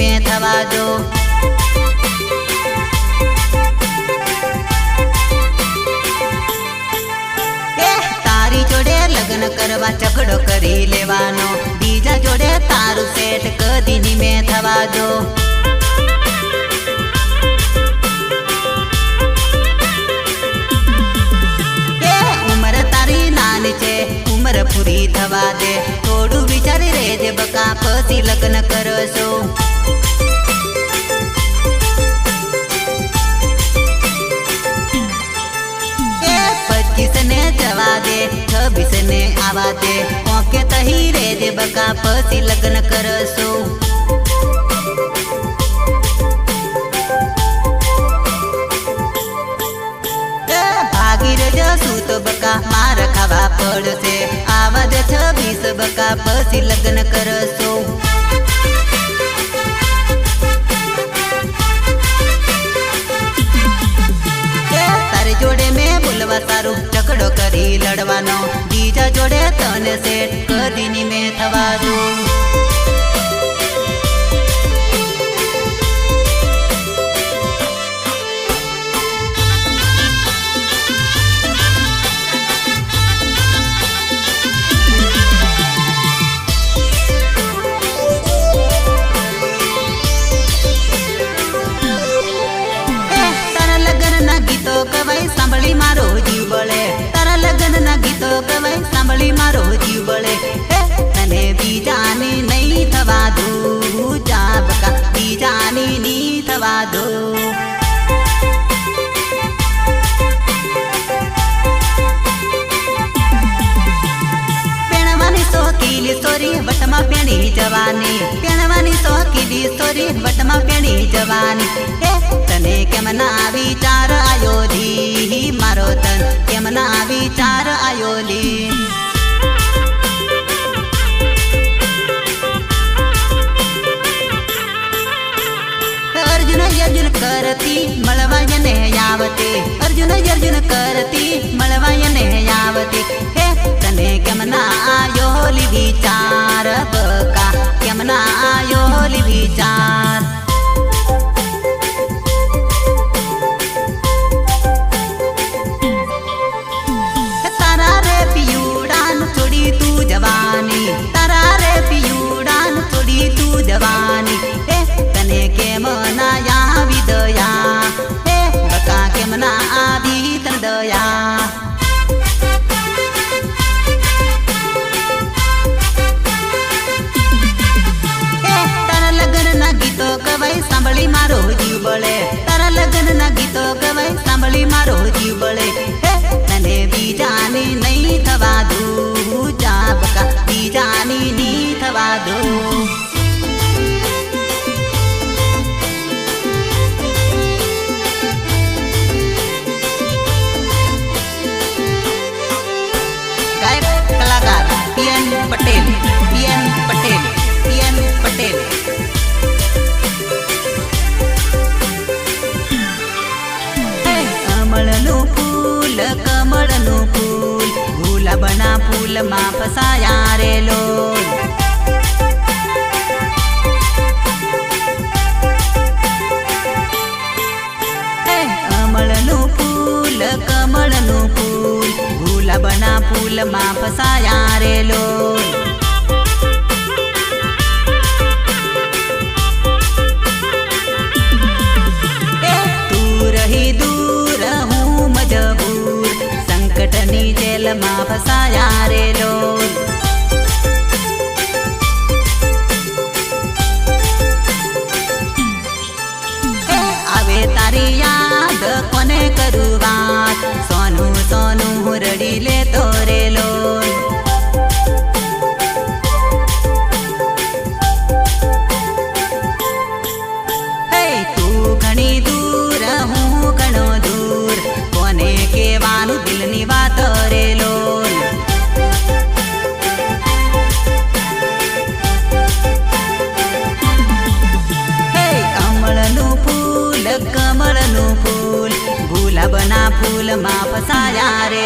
મેં થવા દો. તારી જોડે લગ્ન કરવા ઝઘડો કરી લેવાનો. બીજા જોડે તારું સેટ કદી ની મેં થવા દો. ઉંમર પૂરી થવા દે. થોડું વિચારી રેજે બકા, પછી લગ્ન કરશો. દે છવ્વીસ આવા દે ઓકે તહી રેજે બકા પછી લગ્ન કરશો ભાગી તો તારી જોડે મેં બોલવા સારું ઝઘડો કરી લડવાનો. બીજા જોડે તને સેટ કદી ની મેં થવા દઉં. ગીતો કવાય સાંભળી મારો જીવ બળે તને બીજાને નહીં થવા દો બીજાની નહીં થવા દો જવાની પેણવાની સોકીલી સોરી વટમાં પેણી જવાની તને કેમ ના વિચાર આયો લી મારો તન કેમ ના વિચાર આયો લી અર્જુન અર્જુન કરતી મળવા ને આવતે. અર્જુન અર્જુન કરતી મળવા ને આવતે. હે, તને કેમ ના આયો લી વિચાર બકા? કેમ ના આયો લી વિચાર? ગુલાબના ફૂલમાં ફસાયા રે લોલ તું રહી દૂર હું મજબૂર ફસાયા રે લોલ કમળનું ફૂલ કમળનું ફૂલ ગુલાબના ફૂલમાં ફસાયા રે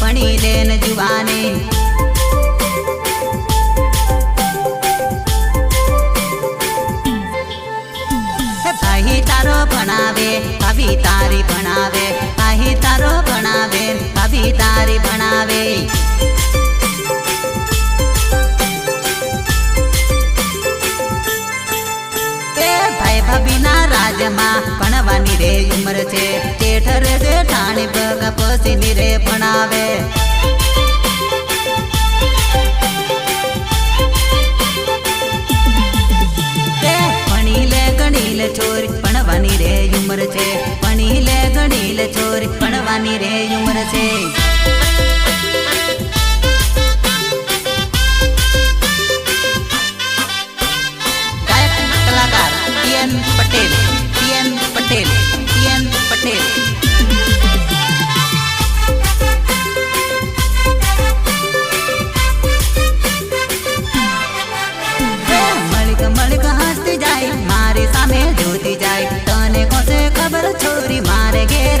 ભણી દેન જુવાને. ભાઈ તારો ભણાવે, ભાભી તારી ભણાવે. ભાઈ તારો ભણાવે, ભાભી તારી ભણાવે. ભાઈ ભાભીના રાજમાં ભણવાની રે ઉંમર છે. જેઠર જેઠાણી પર ભણાવે. ભણી લે, ગણી લે છોરી ભણવાની રે ઉમર છે. ભણી લે, ગણી લે છોરી ભણવાની રે ઉમર છે. 나에게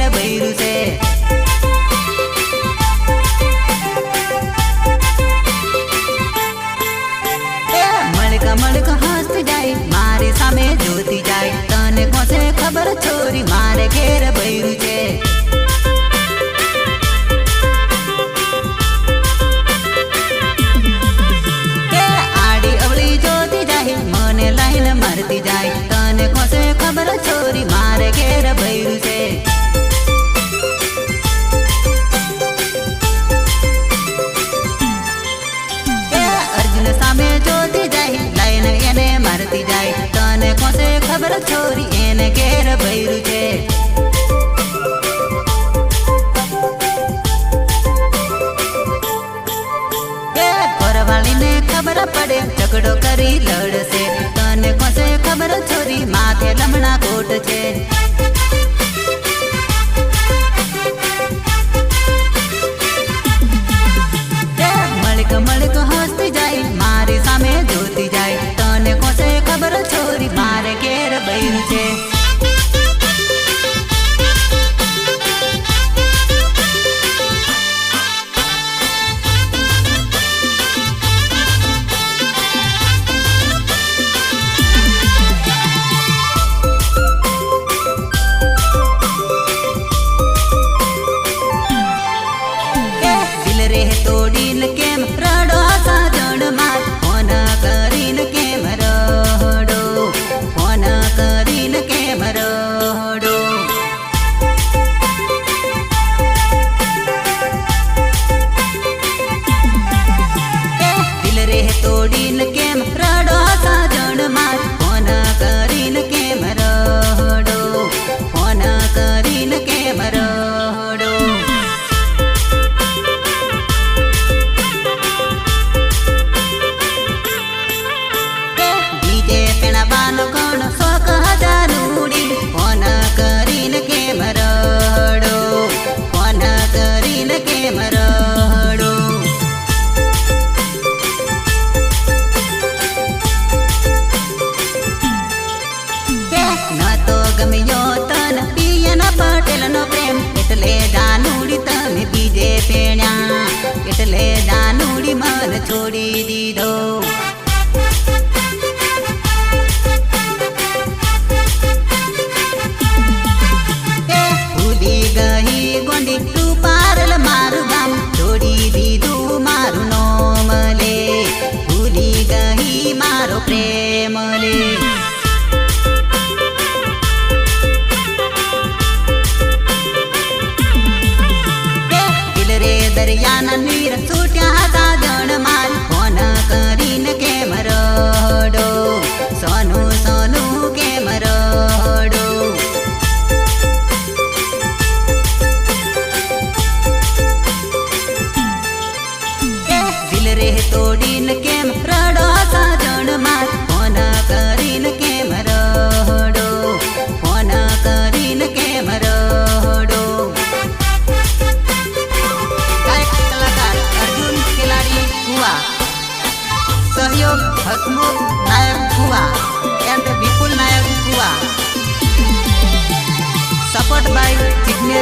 કેર ભર્યું છે. ખબર પડે, ઝઘડો કરી લડશે. તને કોસે ખબર, છોરી માથે લમણા કોટ છે. છોડી દીધો ભૂલી ગઈ ગોંડી તું પારલ મારું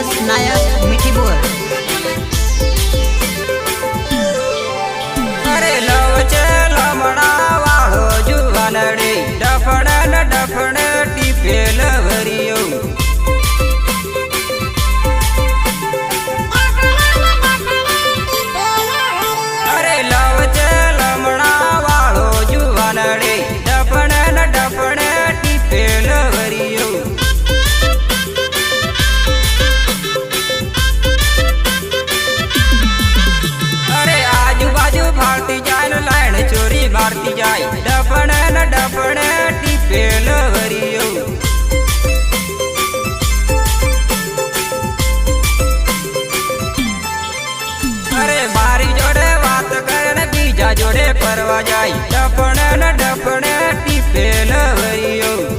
Naya Mickey Boy. ફરવા જાય. ડપણે ને ડપણે ટીપે લવરિયો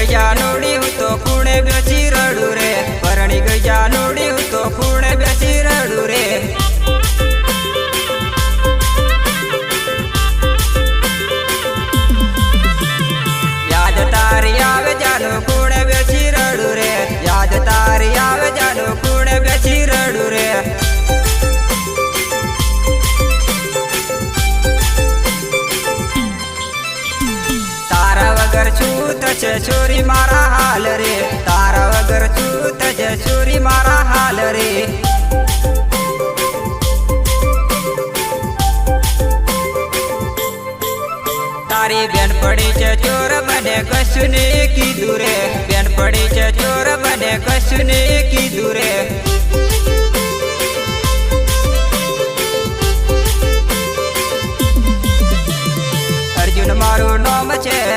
પરણી ગયા નોડી હું તો કુણે બેસી થશે ચોરી મારા હાલ રે તારા વગર છૂત છે ચોરી મારા હાલ રે તારી બેન પડી છે ચોર મને કશું ને કીધું રે બેન પડી છે ચોર મને કશું ને કીધું રે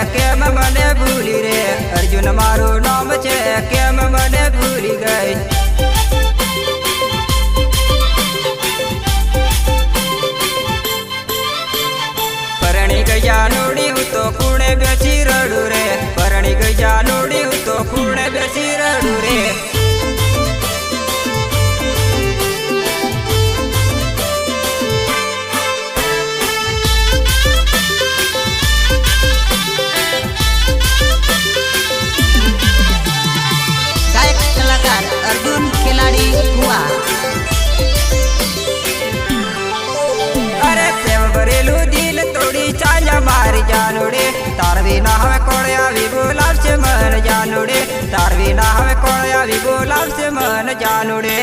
કેમ મને ભૂલી રે? અર્જુન, મારું નામ છે, કેમ મને ભૂલી ગઈ? પરણી ગયા નોડી હું તો કુણે બેસી રડું રે. પરણી ગયા નોડી હું તો કુણે બેસી રડું રે. જાનુડે તારવી ના હવે કોળે આવી બોલાવશે મન જાનુડે? તારવી ના હવે કોળે આવી બોલાવશે મન જાનુડે?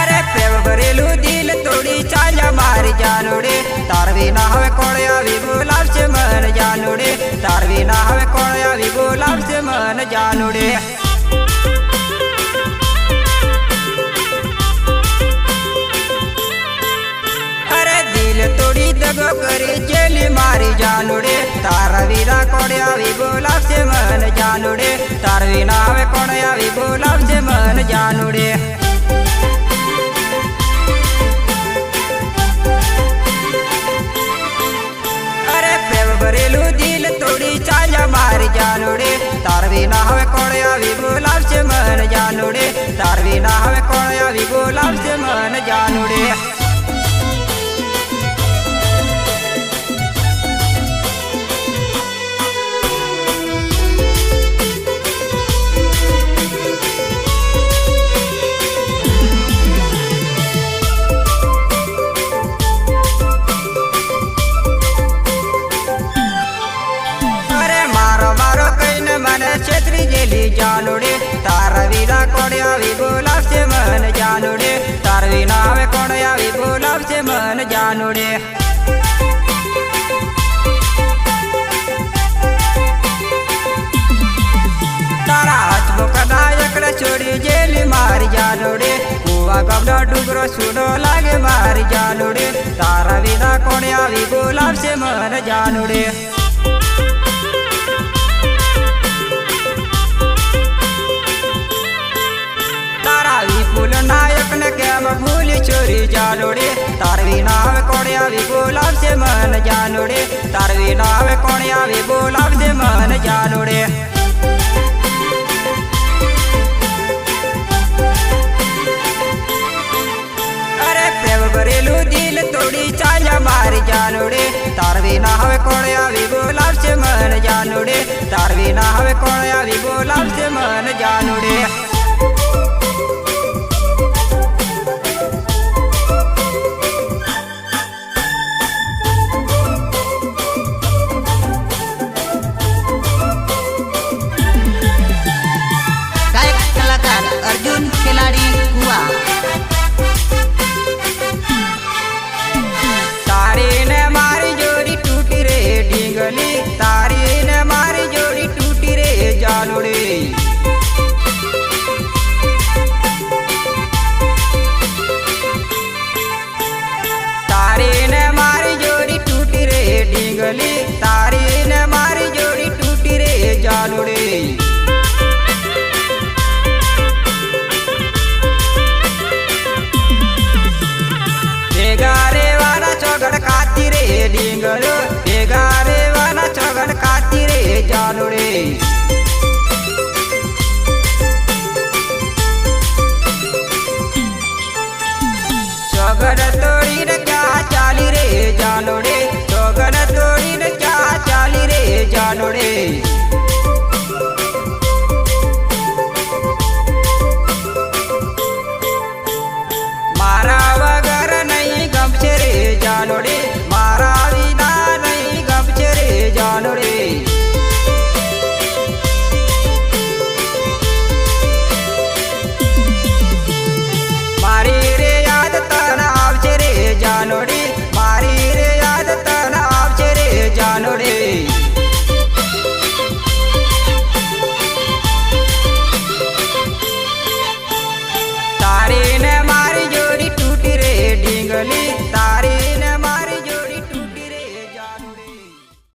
અરે પ્રેમ ભરેલું દિલ તોડી જાનુડે. ભેગો કરી ચેલી મારી જાનુડે તારા વિના કોણે આવી બોલાવશે મન જાનુડે તાર વિના આવે કોણે આવી બોલાવશે મન જાનુડે અરે પ્રેમ ભરેલું દિલ તોડી ચાલ્યા મારી જાનુડે તાર વિના હવે કોણે આવી બોલાવશે મન જાનુડે તાર વિના હવે કોણે આવી બોલાવશે મન જાનુડે તાર વિના હવે કોણ આવી બોલાવશે મન જાનુડે તારા હાથમાં કદાયકડે છોડી જેલી મારી જાનુડે કુવા ગમનો ડુંગરો સુનો લાગે મારી જાનુડે તારા વિના કોણ આવી બોલાવશે મન જાનુડે ચોરી જાનુડે તાર વિના હવે કોણ આવી બોલાવશે મન જાનુડે. તારવી વિના હવે કોણ આવી બોલાવશે મન જાનુડે. ભરેલું દિલ તોડી ચાલ્યા મારી જાનુડે. તાર વિના હવે કોણ આવી બોલાવશે મન જાનુડે. તારવી ના હવે કોણ આવી બોલાવશે મન જાનુડે. ડોડે ભેગા રેવાના છગડ ખાતી રે ડીંગર ભેગા રેવાના છગડ ખાતી રે ચાલોડે. છગડ તોડીને ક્યાં ચાલી રે જાનોડે છગડ તોડીને ક્યાં ચાલી રે જાનોડે